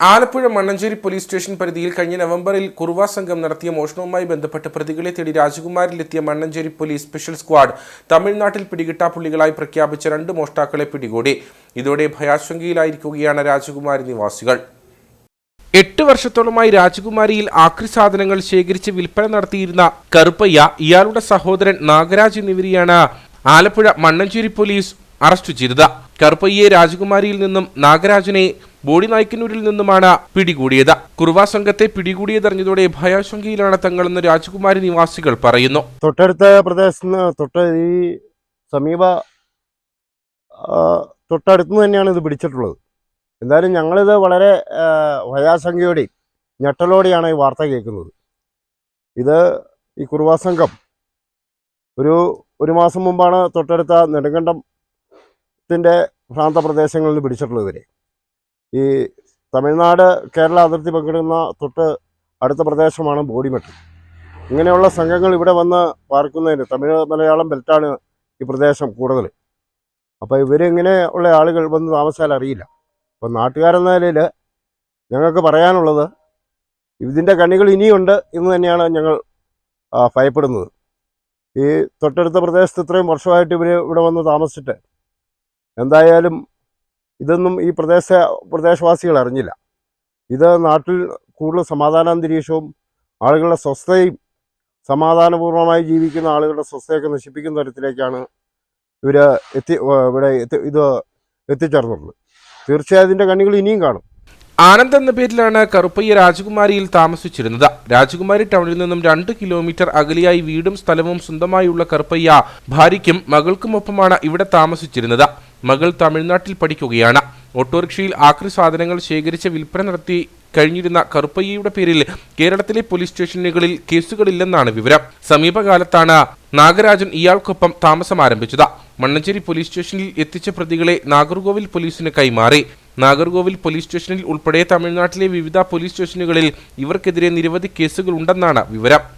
Alappuzha Mannancheri police station പരിധിയിൽ കഴിഞ്ഞ നവംബറിൽ കുറുവ സംഘം നടത്തിയ മോഷണവുമായി ബന്ധപ്പെട്ട് പ്രതികളെ തേടി രാജകുമാരിലെത്തിയ മണ്ണഞ്ചേരി പോലീസ് സ്പെഷ്യൽ സ്ക്വാഡ് തമിഴ്നാട്ടിൽ പിടികിട്ടാപ്പുള്ളികളായി പ്രഖ്യാപിച്ച രണ്ട് മോഷ്ടാക്കളെ പിടികൂടി. ഇതോടെ ഭയാശങ്കയിലായിരിക്കുകയാണ് രാജകുമാരി നിവാസികൾ. എട്ട് വർഷത്തോളമായി രാജകുമാരിയിൽ ആക്രി സാധനങ്ങൾ ശേഖരിച്ച് വിൽപ്പന നടത്തിയിരുന്ന കറുപ്പയ്യ ഇയാളുടെ സഹോദരൻ നാഗരാജ് എന്നിവരെയാണ് ആലപ്പുഴ മണ്ണഞ്ചേരി പോലീസ് അറസ്റ്റ് ചെയ്തത്. കറുപ്പയ്യെ രാജകുമാരിയിൽ നിന്നും നാഗരാജനെ ബോഡിനായ്ക്കന്നൂരിൽ നിന്നുമാണ് പിടികൂടിയത്. കുറുവ സംഘത്തെ പിടികൂടിയതറിഞ്ഞതോടെ ഭയാശങ്കയിലാണ് തങ്ങളെന്ന് രാജകുമാരി നിവാസികൾ പറയുന്നു. തൊട്ടടുത്ത പ്രദേശത്ത് തൊട്ട ഈ സമീപ തൊട്ടടുത്ത് തന്നെയാണ് ഇത് പിടിച്ചിട്ടുള്ളത്. എന്തായാലും ഞങ്ങളിത് വളരെ ഭയാശങ്കയോടെയും ഞെട്ടലോടെയാണ് ഈ വാർത്ത കേൾക്കുന്നത്. ഇത് ഈ കുറുവാ സംഘം ഒരു ഒരു മാസം മുമ്പാണ് തൊട്ടടുത്ത നെടുങ്കണ്ടത്തിന്റെ പ്രാന്തപ്രദേശങ്ങളിൽ പ്രദേശങ്ങളിൽ പിടിച്ചിട്ടുള്ളത് ഇവരെ. ഈ തമിഴ്നാട് കേരള അതിർത്തി പങ്കിടുന്ന തൊട്ട് അടുത്ത പ്രദേശമാണ് ബോഡിമെട്ട് ഇങ്ങനെയുള്ള സംഘങ്ങൾ ഇവിടെ വന്ന് പാർക്കുന്നതിന് തമിഴ് മലയാളം ബെൽറ്റാണ് ഈ പ്രദേശം കൂടുതൽ. അപ്പോൾ ഇവരിങ്ങനെ ഉള്ള ആളുകൾ വന്ന് താമസിച്ചാൽ അറിയില്ല. അപ്പോൾ നാട്ടുകാരെന്ന നിലയിൽ ഞങ്ങൾക്ക് പറയാനുള്ളത് ഇതിന്റെ കണികൾ ഇനിയുണ്ട് എന്ന് തന്നെയാണ് ഞങ്ങൾ ഭയപ്പെടുന്നത്. ഈ തൊട്ടടുത്ത പ്രദേശത്ത് ഇത്രയും വർഷമായിട്ട് ഇവർ ഇവിടെ വന്ന് താമസിച്ചിട്ട് എന്തായാലും ഇതൊന്നും ഈ പ്രദേശ പ്രദേശവാസികൾ അറിഞ്ഞില്ല. ഇത് നാട്ടിൽ കൂടുതൽ സമാധാനാന്തരീക്ഷവും ആളുകളുടെ സ്വസ്ഥതയും സമാധാനപൂർവമായി ജീവിക്കുന്ന ആളുകളുടെ സ്വസ്ഥയൊക്കെ നശിപ്പിക്കുന്ന തരത്തിലേക്കാണ് ഇവർ എത്തി ഇവിടെ ഇത് എത്തിച്ചേർന്നിട്ടുള്ളത് തീർച്ചയായും അതിന്റെ കണ്ണികൾ ഇനിയും കാണും. ആനന്ദ് എന്ന പേരിലാണ് കറുപ്പയ്യ രാജകുമാരിയിൽ താമസിച്ചിരുന്നത്. രാജകുമാരി ടൗണിൽ നിന്നും രണ്ട് കിലോമീറ്റർ അകലെയായി വീടും സ്ഥലവും സ്വന്തമായുള്ള കറുപ്പയ്യ ഭാര്യയ്ക്കും മകൾക്കുമൊപ്പമാണ് ഇവിടെ താമസിച്ചിരുന്നത്. മകൾ തമിഴ്നാട്ടിൽ പഠിക്കുകയാണ്. ഓട്ടോറിക്ഷയിൽ ആക്രി സാധനങ്ങൾ ശേഖരിച്ച് വിൽപ്പന നടത്തി കഴിഞ്ഞിരുന്ന കറുപ്പയ്യയുടെ പേരിൽ കേരളത്തിലെ പോലീസ് സ്റ്റേഷനുകളിൽ കേസുകളില്ലെന്നാണ് വിവരം. സമീപകാലത്താണ് നാഗരാജൻ ഇയാൾക്കൊപ്പം താമസം ആരംഭിച്ചത്. മണ്ണഞ്ചേരി പോലീസ് സ്റ്റേഷനിൽ എത്തിച്ച പ്രതികളെ നാഗർകോവിൽ പോലീസിന് കൈമാറി. നാഗർകോവിൽ പോലീസ് സ്റ്റേഷനിൽ ഉൾപ്പെടെ തമിഴ്നാട്ടിലെ വിവിധ പോലീസ് സ്റ്റേഷനുകളിൽ ഇവർക്കെതിരെ നിരവധി കേസുകൾ ഉണ്ടെന്നാണ് വിവരം.